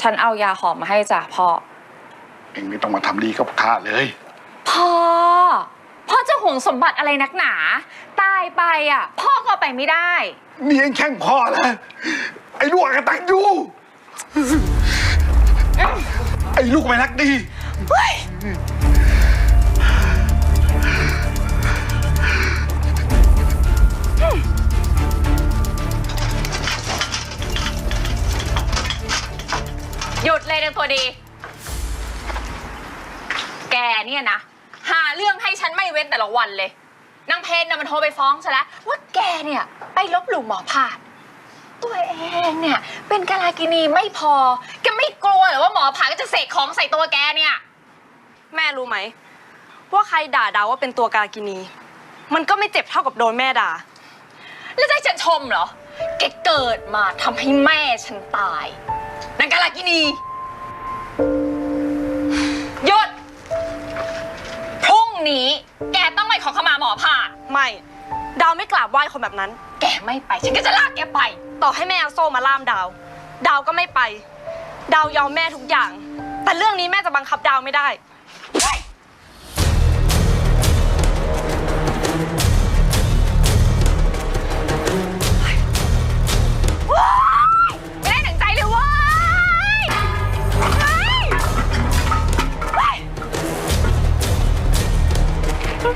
ฉันเอายาหอมมาให้จ้ะพ่อ เองไม่ต้องมาทำดีกับข้าเลย พ่อ พ่อจะห่วงสมบัติอะไรนักหนา ตายไปอะ พ่อก็เอาไปไม่ได้ นี่เองแข่งพ่อแล้วไอ้ลูกอกตังยูไอ้ลูกไม่รักดี หยุดเลยนางตัวดี แกเนี่ยนะ หาเรื่องให้ฉันไม่เว้นแต่ละวันเลย นางเพนน่ะมันโทรไปฟ้องฉันแล้ว ว่าแกเนี่ย ไปลบหลู่หมอผาด ตัวเองเนี่ย เป็นกาลากินีไม่พอ แกไม่กลัวเหรอว่าหมอผาดก็จะเสกของใส่ตัวแกเนี่ย แม่รู้ไหม ว่าใครด่าดาวว่าเป็นตัวกาลกินี มันก็ไม่เจ็บเท่ากับโดนแม่ด่า แล้วจะให้ฉันชมเหรอ แกเกิดมาทำให้แม่ฉันตายนางกาลากินีหยุดพรุ่งนี้ แกต้องไปขอขมาหมอผ่าดไม่ ดาวไม่กราบไหว้คนแบบนั้น แกไม่ไป ฉันก็จะลากแกไป ต่อให้แม่เอาโซ่มาล่ามดาว ดาวก็ไม่ไป ดาวยอมแม่ทุกอย่าง แต่เรื่องนี้แม่จะบังคับดาวไม่ได้ไม่ ด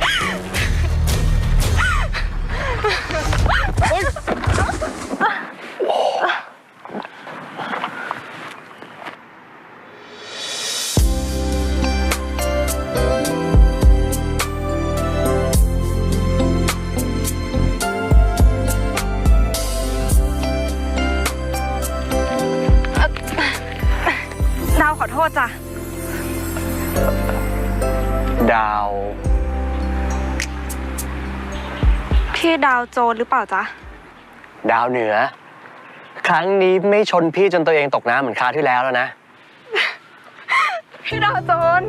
าวขอโทษจ้ะ ดาว พี่ดาวโจรหรือเปล่าจ๊ะ ดาวเหนือ ครั้งนี้ไม่ชนพี่จนตัวเองตกน้ำเหมือนคราวที่แล้วแล้วนะ พี่ดาวโจร